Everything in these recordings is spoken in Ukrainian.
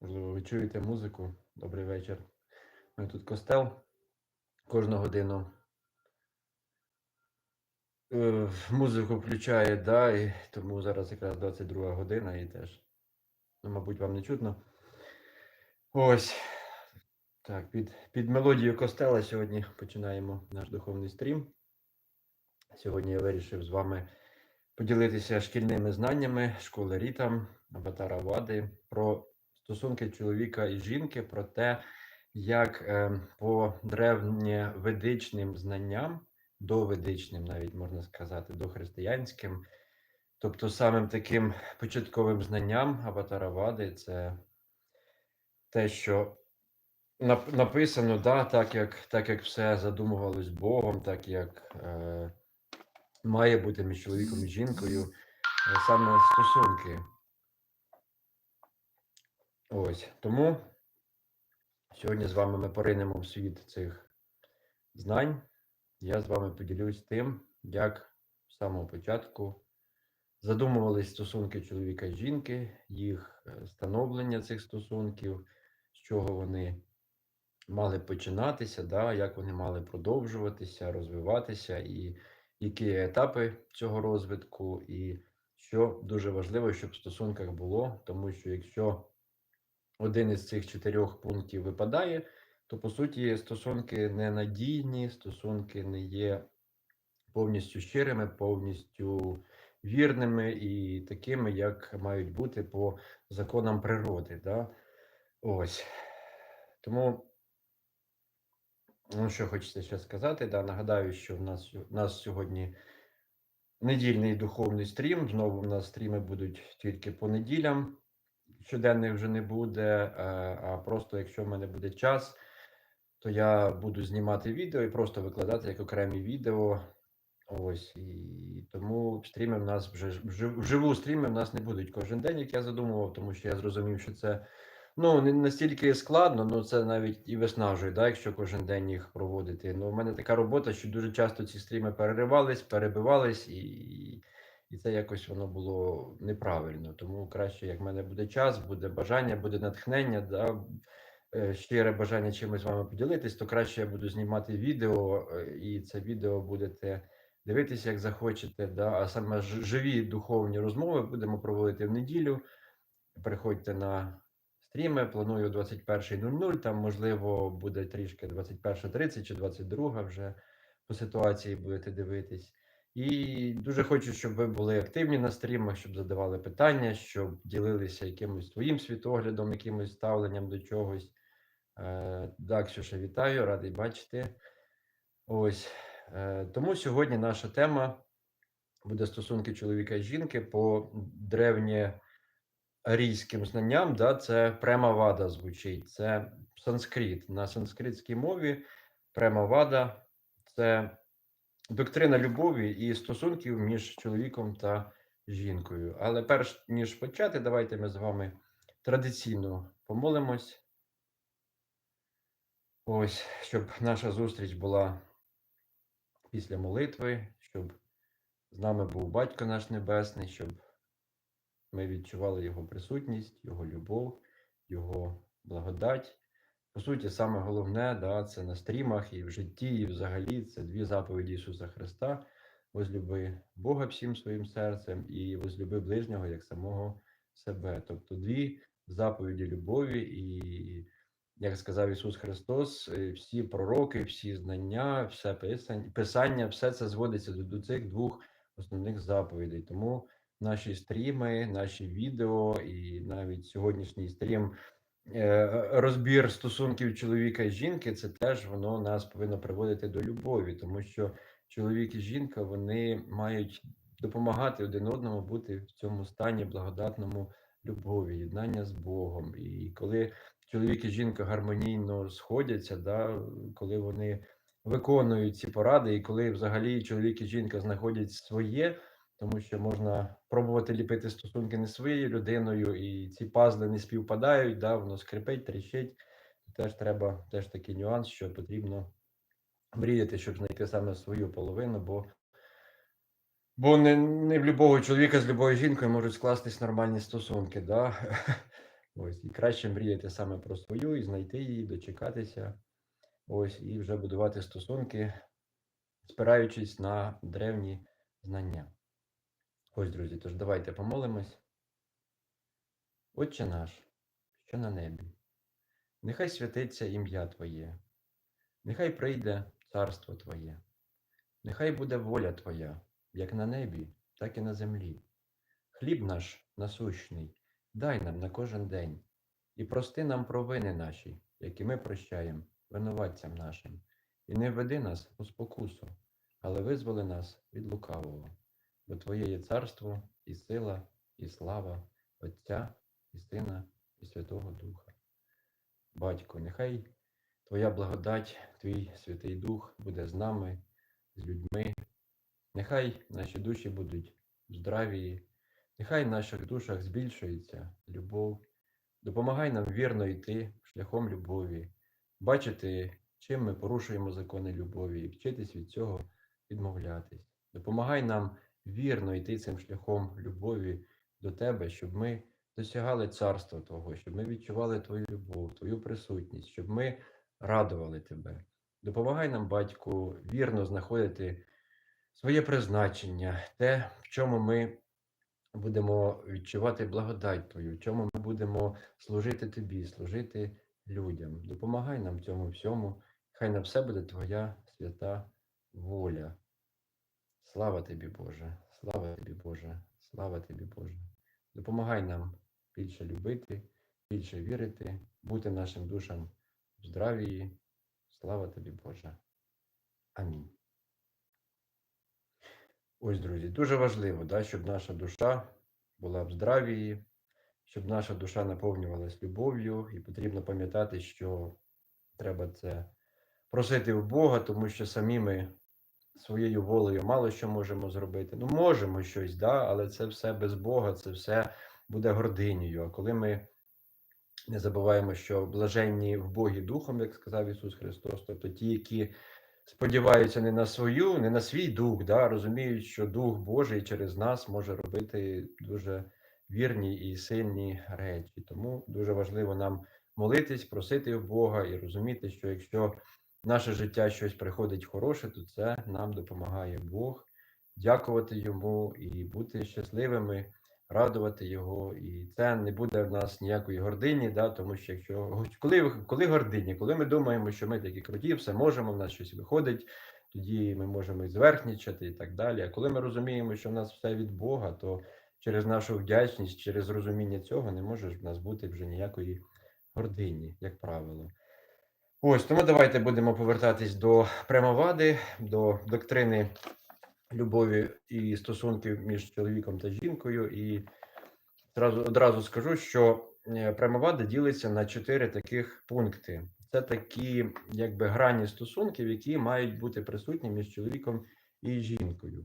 Можливо, ви чуєте музику. Добрий вечір. Ми тут костел кожну годину. Е, Музику включає, да, і тому зараз якраз 22 година і теж. Ну, мабуть, вам не чутно. Ось. Так, під, під мелодію костела сьогодні починаємо наш духовний стрім. Сьогодні я вирішив з вами поділитися шкільними знаннями школи Рітам, Аватара Вади, про стосунки чоловіка і жінки, про те, як е, по древньоведичним знанням, доведичним, навіть можна сказати, дохристиянським, тобто самим таким початковим знанням Аватара Вади, це те, що нап- написано, да, так, як, так як все задумувалось Богом, так як е, має бути між чоловіком і жінкою, е, саме стосунки. Ось тому сьогодні з вами ми поринемо в світ цих знань. Я з вами поділюсь тим, як з самого початку задумувались стосунки чоловіка і жінки, їх е, становлення цих стосунків, з чого вони мали починатися, да, як вони мали продовжуватися, розвиватися, і які етапи цього розвитку, і що дуже важливо, щоб в стосунках було, тому що якщо один із цих чотирьох пунктів випадає, то по суті стосунки ненадійні, стосунки не є повністю щирими, повністю вірними і такими, як мають бути по законам природи. Да? Ось. Тому, ну, що хочеться ще сказати, да, нагадаю, що в нас, в нас сьогодні недільний духовний стрім. Знову в нас стріми будуть тільки по неділям. Щоденних вже не буде, е, а просто якщо в мене буде час, то я буду знімати відео і просто викладати як окремі відео. Ось і тому стріми в нас вже вживу стріми в нас не будуть кожен день, як я задумував, тому що я зрозумів, що це ну не настільки складно, ну це навіть і виснажує, да, якщо кожен день їх проводити. Ну, в мене така робота, що дуже часто ці стріми переривались, перебивались, і, і це якось воно було неправильно. Тому краще, як в мене буде час, буде бажання, буде натхнення, да, е, щире бажання чимось з вами поділитись, то краще я буду знімати відео, е, і це відео будете дивитися, як захочете. Да? А саме живі духовні розмови будемо проводити в неділю. Приходьте на стріми. Планую 21.00. Там, можливо, буде трішки 21.30 чи 22 вже по ситуації будете дивитись. І дуже хочу, щоб ви були активні на стрімах, щоб задавали питання, щоб ділилися якимось своїм світоглядом, якимось ставленням до чогось. Е, Да, Ксюша, вітаю, радий бачити. Ось. Е, Тому сьогодні наша тема буде стосунки чоловіка і жінки по древньоарійським знанням. Да, це премавада звучить. Це санскрит. На санскритській мові премавада це доктрина любові і стосунків між чоловіком та жінкою. Але перш ніж почати, давайте ми з вами традиційно помолимось. Ось, щоб наша зустріч була після молитви, щоб з нами був Батько наш Небесний, щоб ми відчували Його присутність, Його любов, Його благодать. По суті, саме головне, да, це на стрімах і в житті, і взагалі це дві заповіді Ісуса Христа. Возлюби Бога всім своїм серцем і возлюби ближнього як самого себе. Тобто дві заповіді любові, і, як сказав Ісус Христос, е, всі пророки, всі знання, все писання, все це зводиться до, цих двох основних заповідей. Тому наші стріми, наші відео і навіть сьогоднішній стрім розбір стосунків чоловіка і жінки, це теж воно нас повинно приводити до любові, тому що чоловік і жінка вони мають допомагати один одному бути в цьому стані благодатному любові, єднання з Богом. І коли чоловік і жінка гармонійно сходяться, да, коли вони виконують ці поради, і коли взагалі чоловік і жінка знаходять своє, тому що можна пробувати ліпити стосунки не своєю людиною, і ці пазли не співпадають, да, воно скрипить, тріщить. Теж треба теж такий нюанс, що потрібно мріяти, щоб знайти саме свою половину, бо, бо не, не в любого чоловіка з любою жінкою можуть скластись нормальні стосунки. Да? Ось, і краще мріяти саме про свою і знайти її, дочекатися. Ось, і вже будувати стосунки, спираючись на древні знання. Ось, друзі, тож давайте помолимось. Отче наш, що на небі, нехай святиться ім'я Твоє, нехай прийде царство Твоє, нехай буде воля Твоя, як на небі, так і на землі. Хліб наш насущний, дай нам на кожен день, і прости нам провини наші, які ми прощаємо винуватцям нашим, і не введи нас у спокусу, але визволи нас від лукавого, бо Твоє є царство, і сила, і слава Отця і Сина, і Святого Духа. Батько, нехай Твоя благодать, Твій Святий Дух буде з нами, з людьми. Нехай наші душі будуть здравії, нехай в наших душах збільшується любов. Допомагай нам вірно йти шляхом любові, бачити, чим ми порушуємо закони любові, і вчитись від цього відмовлятись. Допомагай нам вірно йти цим шляхом любові до Тебе, щоб ми досягали царства Твого, щоб ми відчували Твою любов, Твою присутність, щоб ми радували Тебе. Допомагай нам, батьку, вірно знаходити своє призначення, те, в чому ми будемо відчувати благодать Твою, в чому ми будемо служити Тобі, служити людям. Допомагай нам в цьому всьому, хай на все буде Твоя свята воля. Слава тобі, Боже, слава тобі, Боже, слава тобі, Боже. Допомагай нам більше любити, більше вірити, бути нашим душам в здравії. Слава тобі, Боже. Амінь. Ось, друзі, дуже важливо, да, щоб наша душа була в здравії, щоб наша душа наповнювалась любов'ю, і потрібно пам'ятати, що треба це просити у Бога, тому що самі ми своєю волею мало що можемо зробити. Ну, можемо щось, да, але це все без Бога, це все буде гординею. А коли ми не забуваємо, що блаженні в Богі Духом, як сказав Ісус Христос, тобто ті, які сподіваються не на свою, не на свій дух, да, розуміють, що Дух Божий через нас може робити дуже вірні і сильні речі. Тому дуже важливо нам молитись, просити у Бога і розуміти, що якщо наше життя щось приходить хороше, то це нам допомагає Бог, дякувати йому і бути щасливими, радувати Його. І це не буде в нас ніякої гордині, да, тому що якщо коли, коли гордині, коли ми думаємо, що ми такі круті, все можемо, в нас щось виходить, тоді ми можемо і зверхнічати і так далі. А коли ми розуміємо, що в нас все від Бога, то через нашу вдячність, через розуміння цього не може в нас бути вже ніякої гордині, як правило. Ось тому давайте будемо повертатись до прямовади, до доктрини любові і стосунків між чоловіком та жінкою. І одразу, одразу скажу, що е, прямовада ділиться на чотири таких пункти. Це такі, якби грані стосунків, які мають бути присутні між чоловіком і жінкою.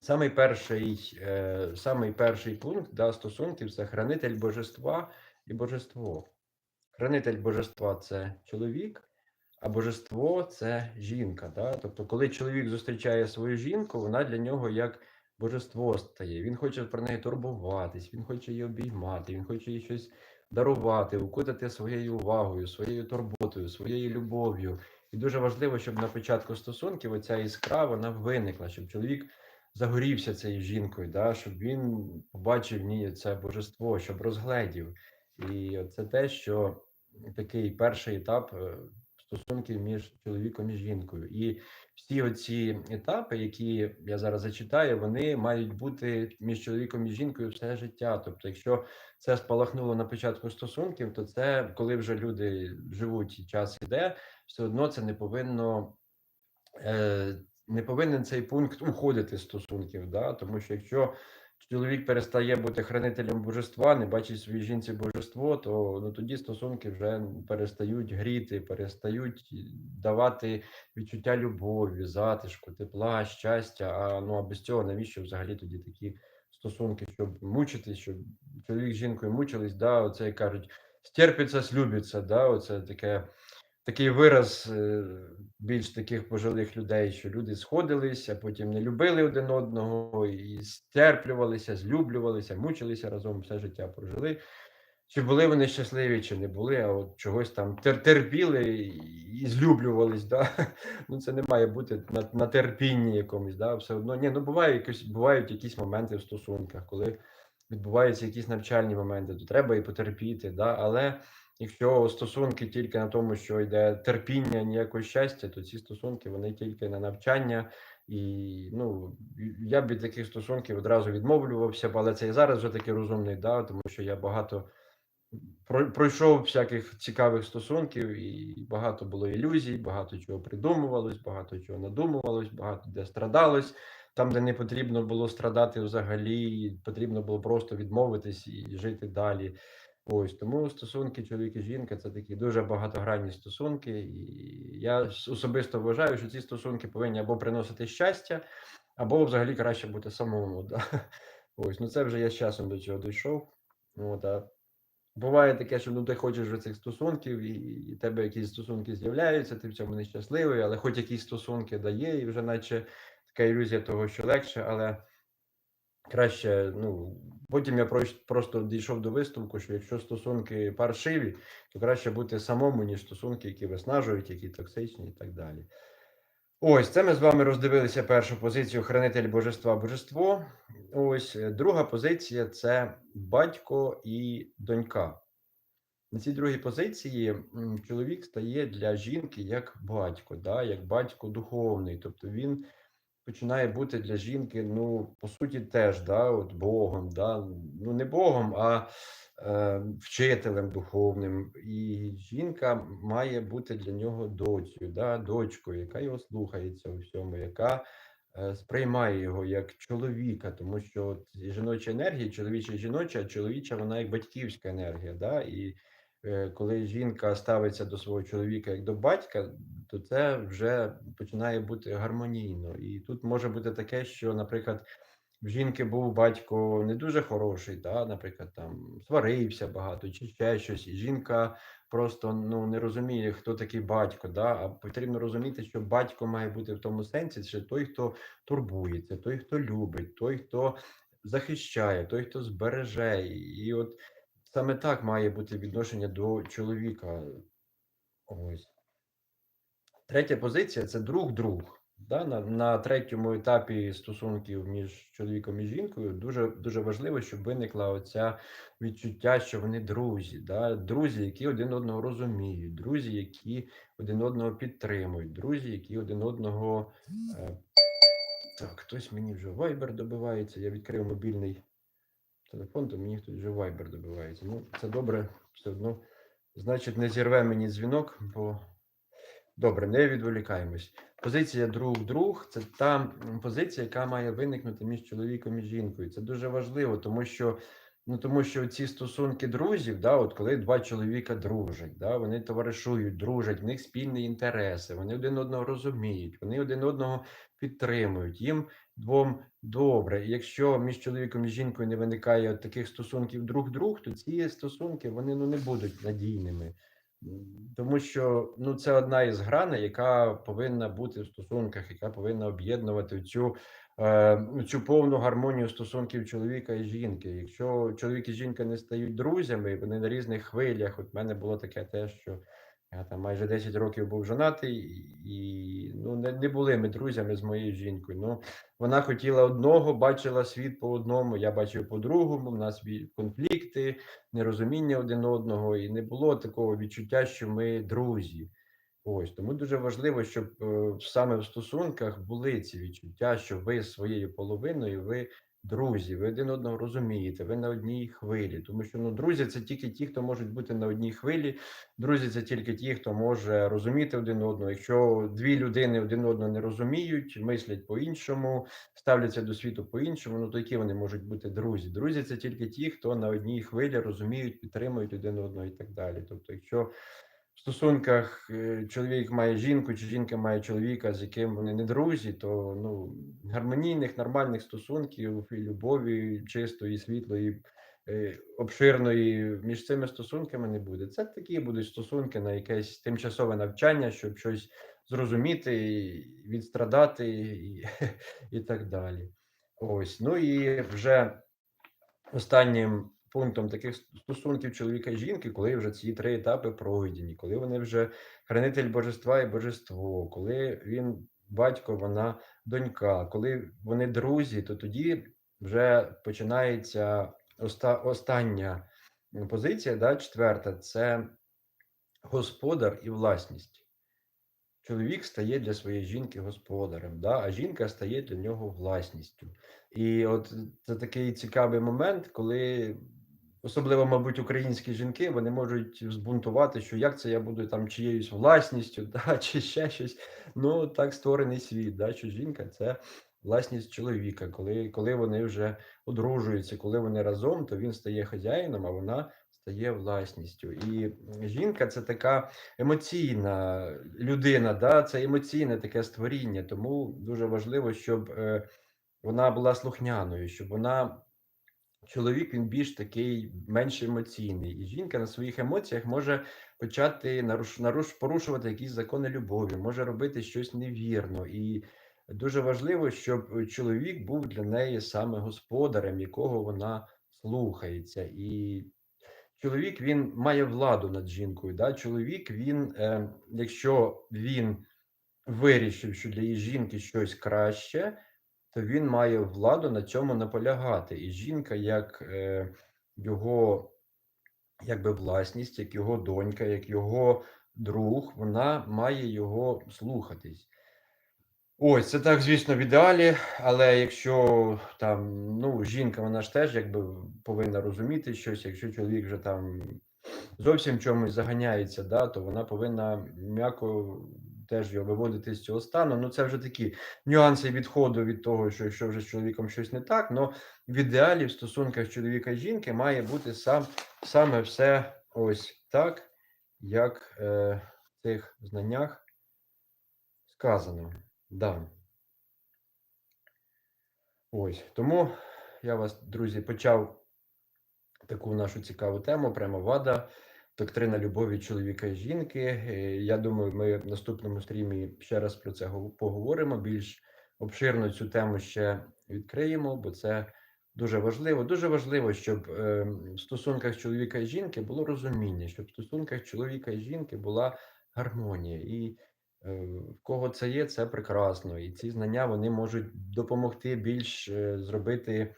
Самий перший, е, самий перший пункт да, стосунків це хранитель божества і божество. Хранитель божества це чоловік, а божество це жінка. Да? Тобто, коли чоловік зустрічає свою жінку, вона для нього як божество стає. Він хоче про неї турбуватись, він хоче її обіймати, він хоче їй щось дарувати, укутати своєю увагою, своєю турботою, своєю любов'ю. І дуже важливо, щоб на початку стосунків оця іскра вона виникла, щоб чоловік загорівся цією жінкою, да? щоб він побачив в ній це божество, щоб розгледів. І це те, що такий перший етап е, стосунків між чоловіком і жінкою. І всі оці етапи, які я зараз зачитаю, вони мають бути між чоловіком і жінкою все життя. Тобто, якщо це спалахнуло на початку стосунків, то це коли вже люди живуть час іде, все одно це не повинно. Е, не повинен цей пункт уходити з стосунків, да? тому що якщо чоловік перестає бути хранителем божества, не бачить своїй жінці божество, то ну, тоді стосунки вже перестають гріти, перестають давати відчуття любові, затишку, тепла, щастя. А ну а без цього навіщо взагалі тоді такі стосунки, щоб мучитись, щоб чоловік з жінкою мучились, да, оце кажуть, стерпиться, слюбиться, да, оце таке такий вираз е, більш таких пожилих людей, що люди сходилися, потім не любили один одного і стерплювалися, злюблювалися, мучилися разом, все життя прожили. чи були вони щасливі, чи не були, а от чогось там терпіли і злюблювались, да. Ну, це не має бути на на терпінні якомусь, да, все одно. Ні, ну буває якось бувають якісь моменти в стосунках, коли відбуваються якісь навчальні моменти, то треба і потерпіти, да. Але якщо стосунки тільки на тому, що йде терпіння, ніякого щастя, то ці стосунки вони тільки на навчання. І ну я б від таких стосунків одразу відмовлювався, але це і зараз вже такий розумний, да, тому що я багато про- пройшов всяких цікавих стосунків, і багато було ілюзій, багато чого придумувалось, багато чого надумувалось, багато де страдалось. Там, де не потрібно було страдати взагалі, потрібно було просто відмовитись і жити далі. Ось тому стосунки чоловік і жінка це такі дуже багатогранні стосунки, і я особисто вважаю, що ці стосунки повинні або приносити щастя, або взагалі краще бути самому. Да? Ось, ну це вже я з часом до цього дійшов. От, а буває таке, що ну ти хочеш вже цих стосунків, і, і тебе якісь стосунки з'являються, ти в цьому нещасливий, але хоч якісь стосунки дає, і вже наче така ілюзія того, що легше, але краще, ну потім я прос- просто дійшов до висновку, що якщо стосунки паршиві, то краще бути самому, ніж стосунки, які виснажують, які токсичні і так далі. Ось це ми з вами роздивилися першу позицію хранитель божества божество. Ось е, друга позиція це батько і донька. На цій другій позиції чоловік стає для жінки як батько, да, як батько духовний. Тобто він починає бути для жінки, ну, по суті, теж да, от Богом, да, ну не Богом, а е, вчителем духовним. І жінка має бути для нього доцею, да, дочкою, яка його слухається у всьому, яка е, сприймає його як чоловіка, тому що от жіноча енергія, чоловіча жіноча, а чоловіча вона як батьківська енергія. Да, і е, коли жінка ставиться до свого чоловіка як до батька, то це вже починає бути гармонійно. І тут може бути таке, що, наприклад, в жінки був батько не дуже хороший, та, наприклад, там сварився багато чи ще щось, і жінка просто ну, не розуміє, хто такий батько. Да? А потрібно розуміти, що батько має бути в тому сенсі, що той, хто турбується, той, хто любить, той, хто захищає, той, хто збереже. І от саме так має бути відношення до чоловіка. Ось. Третя позиція це друг-друг. Да? На, на третьому етапі стосунків між чоловіком і жінкою дуже дуже важливо, щоб виникла оця відчуття, що вони друзі, да? друзі, які один одного розуміють, друзі, які один одного підтримують, друзі, які один одного. Е... Так, хтось мені вже Viber добивається. Я відкрив мобільний телефон, то мені хтось вже Viber добивається. Ну, це добре, все одно. Значить, не зірве мені дзвінок, бо. Добре, не відволікаємось. Позиція друг-друг це та позиція, яка має виникнути між чоловіком і жінкою. Це дуже важливо, тому що ну тому що ці стосунки друзів, да, от коли два чоловіка дружать, да, вони товаришують, дружать, в них спільні інтереси, вони один одного розуміють, вони один одного підтримують. Їм двом добре. Якщо між чоловіком і жінкою не виникає от таких стосунків друг-друг, то ці стосунки вони ну не будуть надійними. Тому що ну це одна із граней, яка повинна бути в стосунках, яка повинна об'єднувати цю, е, цю повну гармонію стосунків чоловіка і жінки. Якщо чоловік і жінка не стають друзями, вони на різних хвилях. От в мене було таке те, що я там майже 10 років був жонатий, і ну не, не були ми друзями з моєю жінкою. Ну вона хотіла одного, бачила світ по одному, я бачив по-другому. У нас конфлікти нерозуміння один одного, і не було такого відчуття, що ми друзі. Ось тому дуже важливо, щоб е, саме в стосунках були ці відчуття, що ви своєю половиною, ви друзі, ви один одного розумієте, ви на одній хвилі. Тому що ну, друзі це тільки ті, хто можуть бути на одній хвилі. Друзі, це тільки ті, хто може розуміти один одного. Якщо дві людини один одного не розуміють, мислять по-іншому, ставляться до світу по-іншому, ну то які вони можуть бути друзі? Друзі, це тільки ті, хто на одній хвилі розуміють, підтримують один одного і так далі. Тобто, якщо в стосунках е, чоловік має жінку, чи жінка має чоловіка, з яким вони не друзі, то ну гармонійних, нормальних стосунків і любові, чистої, світлої, е, обширної між цими стосунками не буде. Це такі будуть стосунки на якесь тимчасове навчання, щоб щось зрозуміти, відстрадати і, і так далі. Ось. Ну і вже останнім пунктом таких стосунків чоловіка і жінки, коли вже ці три етапи пройдені, коли вони вже хранитель божества і божество, коли він батько, вона донька, коли вони друзі, то тоді вже починається оста, остання позиція, да, четверта це господар і власність. Чоловік стає для своєї жінки господарем, да? а жінка стає для нього власністю. І от це такий цікавий момент, коли особливо, мабуть, українські жінки вони можуть збунтувати, що як це я буду там чиєюсь власністю, да? чи ще щось. Ну так створений світ, да? що жінка це власність чоловіка. Коли, коли вони вже одружуються, коли вони разом, то він стає хазяїном, а вона стає власністю. І жінка це така емоційна людина, да? це емоційне таке створіння. Тому дуже важливо, щоб е, вона була слухняною, щоб вона. Чоловік він більш такий менш емоційний, і жінка на своїх емоціях може почати наруш, наруш, порушувати якісь закони любові, може робити щось невірно. І дуже важливо, щоб чоловік був для неї саме господарем, якого вона слухається. І чоловік він має владу над жінкою. Да? Чоловік, він, е, якщо він вирішив, що для її жінки щось краще, то він має владу на цьому наполягати. І жінка, як е, його якби власність, як його донька, як його друг, вона має його слухатись. Ось, це так, звісно, в ідеалі, але якщо там, ну, жінка, вона ж теж якби повинна розуміти щось, якщо чоловік вже там зовсім чомусь заганяється, да, то вона повинна м'яко теж його виводити з цього стану. Ну, це вже такі нюанси відходу від того, що якщо вже з чоловіком щось не так, але в ідеалі в стосунках чоловіка і жінки має бути сам, саме все ось так, як е, в цих знаннях сказано. Да. Ось. Тому я вас, друзі, почав таку нашу цікаву тему прямо вада, доктрина любові чоловіка і жінки. Е, Я думаю, ми в наступному стрімі ще раз про це гов- поговоримо. Більш обширно цю тему ще відкриємо, бо це дуже важливо. Дуже важливо, щоб е, в стосунках чоловіка і жінки було розуміння, щоб в стосунках чоловіка і жінки була гармонія. І Е, В кого це є, це прекрасно. І ці знання вони можуть допомогти більш е, зробити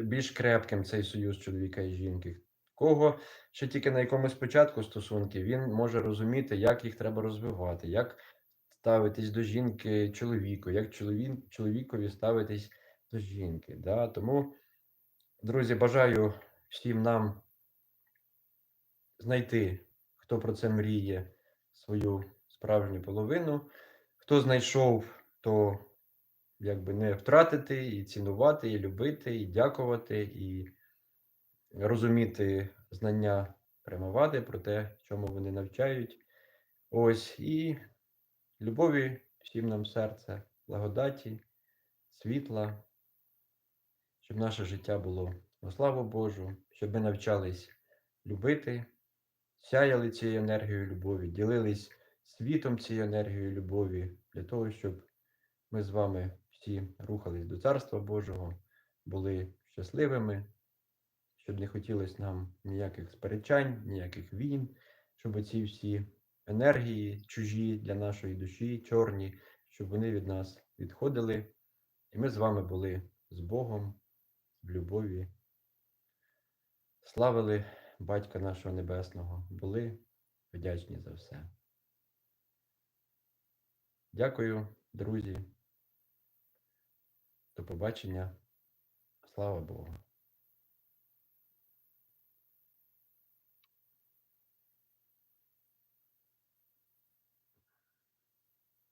більш крепким цей союз чоловіка і жінки. Кого ще тільки на якомусь початку стосунків, він може розуміти, як їх треба розвивати, як ставитись до жінки чоловіку, як чоловік, чоловікові ставитись до жінки. Да? Тому, друзі, бажаю всім нам знайти, хто про це мріє, свою справжню половину. Хто знайшов, то якби не втратити, і цінувати, і любити, і дякувати, і розуміти знання прямовади про те, чому вони навчають. Ось і любові всім нам серце, благодаті, світла, щоб наше життя було на славу Божу, щоб ми навчались любити, сяяли цією енергією любові, ділились світом цією енергією любові, для того, щоб ми з вами всі рухались до Царства Божого, були щасливими, щоб не хотілося нам ніяких сперечань, ніяких війн, щоб ці всі енергії чужі для нашої душі, чорні, щоб вони від нас відходили, і ми з вами були з Богом в любові. Славили Батька нашого Небесного, були вдячні за все. Дякую, друзі. До побачення. Слава Богу.